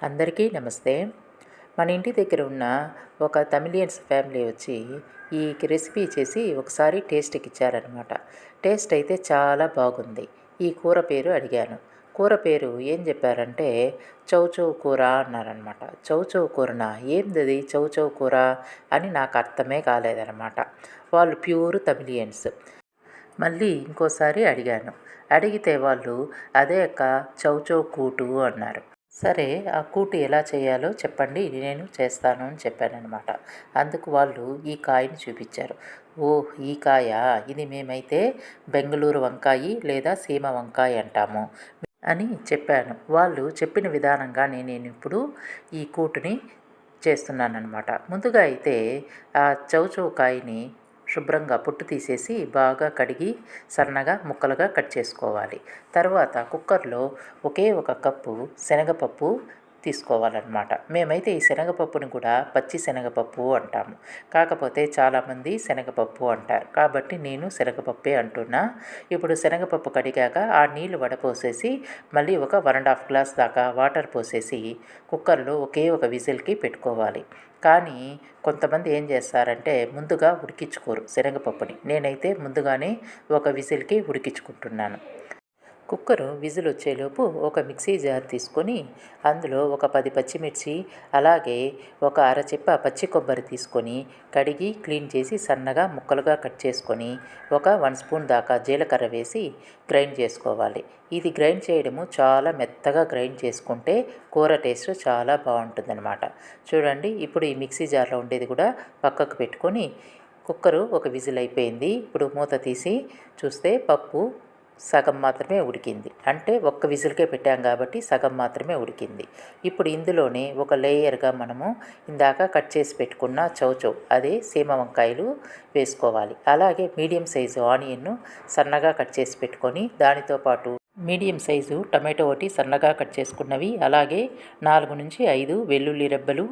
అందరికీ నమస్తే. మన ఇంటి దగ్గర ఉన్న ఒక తమిళియన్స్ ఫ్యామిలీ వచ్చి ఈ రెసిపీ చేసి ఒకసారి టేస్ట్కి ఇచ్చారనమాట టేస్ట్ అయితే చాలా బాగుంది. ఈ కూర పేరు అడిగాను. కూర పేరు ఏం చెప్పారంటే చౌచౌ కూర అన్నారనమాట చౌచౌ కూరన ఏంది చౌచౌ కూర అని నాకు అర్థమే కాలేదనమాట వాళ్ళు ప్యూర్ తమిళియన్స్. మళ్ళీ ఇంకోసారి అడిగాను. అడిగితే వాళ్ళు అదే అక్క చౌచౌ కూటు అన్నారు. సరే ఆ కూటు ఎలా చేయాలో చెప్పండి నేను చేస్తాను అని చెప్పానమాట అందుకు వాళ్ళు ఈ కాయని చూపించారు. ఓ ఈ కాయ ఇది మేమైతే బెంగళూరు వంకాయి లేదా సీమ వంకాయ అంటాము అని చెప్పాను. వాళ్ళు చెప్పిన విధానంగా నేను ఇప్పుడు ఈ కూటుని చేస్తున్నానమాట ముందుగా అయితే ఆ చౌచౌకాయని శుభ్రంగా పొట్టు తీసేసి బాగా కడిగి సన్నగా ముక్కలుగా కట్ చేసుకోవాలి. తర్వాత కుక్కర్లో ఒకే ఒక కప్పు శనగపప్పు తీసుకోవాలన్నమాట. మేమైతే ఈ శనగపప్పుని కూడా పచ్చి శనగపప్పు అంటాము. కాకపోతే చాలామంది శనగపప్పు అంటారు. కాబట్టి నేను శనగపప్పే అంటున్నా. ఇప్పుడు శనగపప్పు కడిగాక ఆ నీళ్ళు వడపోసేసి మళ్ళీ ఒక వన్ అండ్ హాఫ్ గ్లాస్ దాకా వాటర్ పోసేసి కుక్కర్లో ఒకే ఒక విజిల్కి పెట్టుకోవాలి. కానీ కొంతమంది ఏం చేస్తారంటే ముందుగా ఉడికించుకోరు శనగపప్పుని. నేనైతే ముందుగానే ఒక విజిల్కి ఉడికించుకుంటున్నాను. కుక్కరు విజిల్ వచ్చేలోపు ఒక మిక్సీ జార్ తీసుకొని అందులో ఒక పది పచ్చిమిర్చి అలాగే ఒక అరచిప్ప పచ్చి కొబ్బరి తీసుకొని కడిగి క్లీన్ చేసి సన్నగా ముక్కలుగా కట్ చేసుకొని ఒక వన్ స్పూన్ దాకా జీలకర్ర వేసి గ్రైండ్ చేసుకోవాలి. ఇది గ్రైండ్ చేయడము చాలా మెత్తగా గ్రైండ్ చేసుకుంటే కూర టేస్ట్ చాలా బాగుంటుందన్నమాట. చూడండి ఇప్పుడు ఈ మిక్సీ జార్లో ఉండేది కూడా పక్కకు పెట్టుకొని కుక్కరు ఒక విజిల్ అయిపోయింది. ఇప్పుడు మూత తీసి చూస్తే పప్పు సగం మాత్రమే ఉడికింది. అంటే ఒక్క విజిల్కే పెట్టాం కాబట్టి సగం మాత్రమే ఉడికింది. ఇప్పుడు ఇందులోనే ఒక లేయర్గా మనము ఇందాక కట్ చేసి పెట్టుకున్న చౌచౌ అదే సీమ వంకాయలు వేసుకోవాలి. అలాగే మీడియం సైజు ఆనియన్ను సన్నగా కట్ చేసి పెట్టుకొని దానితో పాటు మీడియం సైజు టమాటో ఒకటి సన్నగా కట్ చేసుకున్నవి అలాగే నాలుగు నుంచి ఐదు వెల్లుల్లి రెబ్బలు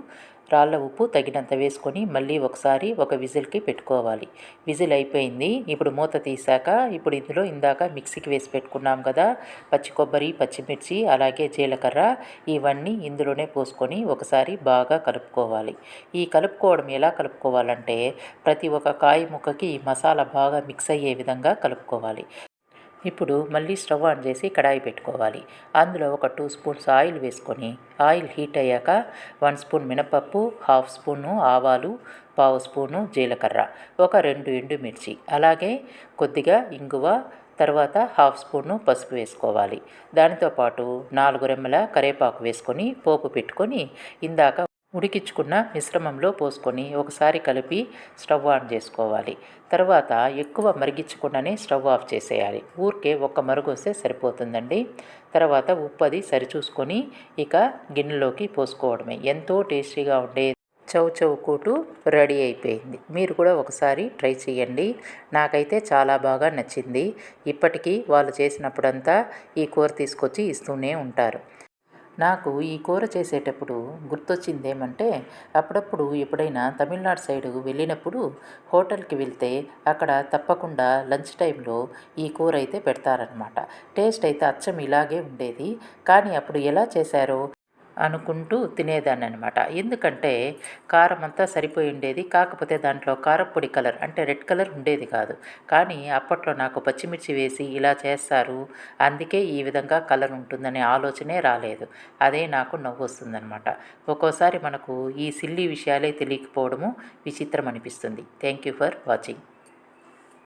రాళ్ళ ఉప్పు తగినంత వేసుకొని మళ్ళీ ఒకసారి ఒక విజిల్కి పెట్టుకోవాలి. విజిల్ అయిపోయింది ఇప్పుడు మూత తీసాక ఇప్పుడు ఇందులో ఇందాక మిక్సీకి వేసి పెట్టుకున్నాం కదా పచ్చి కొబ్బరి పచ్చిమిర్చి అలాగే జీలకర్ర ఇవన్నీ ఇందులోనే పోసుకొని ఒకసారి బాగా కలుపుకోవాలి. ఈ కలుపుకోవడం ఎలా కలుపుకోవాలంటే ప్రతి ఒక్క కాయ ముక్కకి మసాలా బాగా మిక్స్ అయ్యే విధంగా కలుపుకోవాలి. ఇప్పుడు మళ్ళీ స్టవ్ ఆన్ చేసి కడాయి పెట్టుకోవాలి. అందులో ఒక టూ స్పూన్స్ ఆయిల్ వేసుకొని ఆయిల్ హీట్ అయ్యాక వన్ స్పూన్ మినపప్పు హాఫ్ స్పూను ఆవాలు పావు స్పూను జీలకర్ర ఒక రెండు ఎండుమిర్చి అలాగే కొద్దిగా ఇంగువ తర్వాత హాఫ్ స్పూను పసుపు వేసుకోవాలి. దానితో పాటు నాలుగు రెమ్మల కరేపాకు వేసుకొని పోపు పెట్టుకొని ఇందాక ఉడికించుకున్న మిశ్రమంలో పోసుకొని ఒకసారి కలిపి స్టవ్ ఆన్ చేసుకోవాలి. తర్వాత ఎక్కువ మరిగించకుండానే స్టవ్ ఆఫ్ చేసేయాలి. ఊరికే ఒక్క మరుగు వస్తే సరిపోతుందండి. తర్వాత ఉప్పు అది సరిచూసుకొని ఇక గిన్నెలోకి పోసుకోవడమే. ఎంతో టేస్టీగా ఉండే చౌ చౌ కూటు రెడీ అయిపోయింది. మీరు కూడా ఒకసారి ట్రై చేయండి. నాకైతే చాలా బాగా నచ్చింది. ఇప్పటికీ వాళ్ళు చేసినప్పుడంతా ఈ కూర తీసుకొచ్చి ఇస్తూనే ఉంటారు. నాకు ఈ కూర చేసేటప్పుడు గుర్తొచ్చింది ఏమంటే అప్పుడప్పుడు ఎప్పుడైనా తమిళనాడు సైడు వెళ్ళినప్పుడు హోటల్కి వెళ్తే అక్కడ తప్పకుండా లంచ్ టైంలో ఈ కూర అయితే పెడతారనమాట టేస్ట్ అయితే అచ్చం ఇలాగే ఉండేది. కానీ అప్పుడు ఎలా చేశారో అనుకుంటూ తినేదాన్ని అనమాట ఎందుకంటే కారం అంతా సరిపోయి ఉండేది. కాకపోతే దాంట్లో కారపొడి కలర్ అంటే రెడ్ కలర్ ఉండేది కాదు. కానీ అప్పట్లో నాకు పచ్చిమిర్చి వేసి ఇలా చేస్తారు. అందుకే ఈ విధంగా కలర్ ఉంటుందనే ఆలోచనే రాలేదు. అదే నాకు నవ్వు వస్తుందనమాట ఒక్కోసారి మనకు ఈ సిల్లీ విషయాలే తెలియకపోవడము విచిత్రం అనిపిస్తుంది థ్యాంక్ యూ ఫర్ వాచింగ్.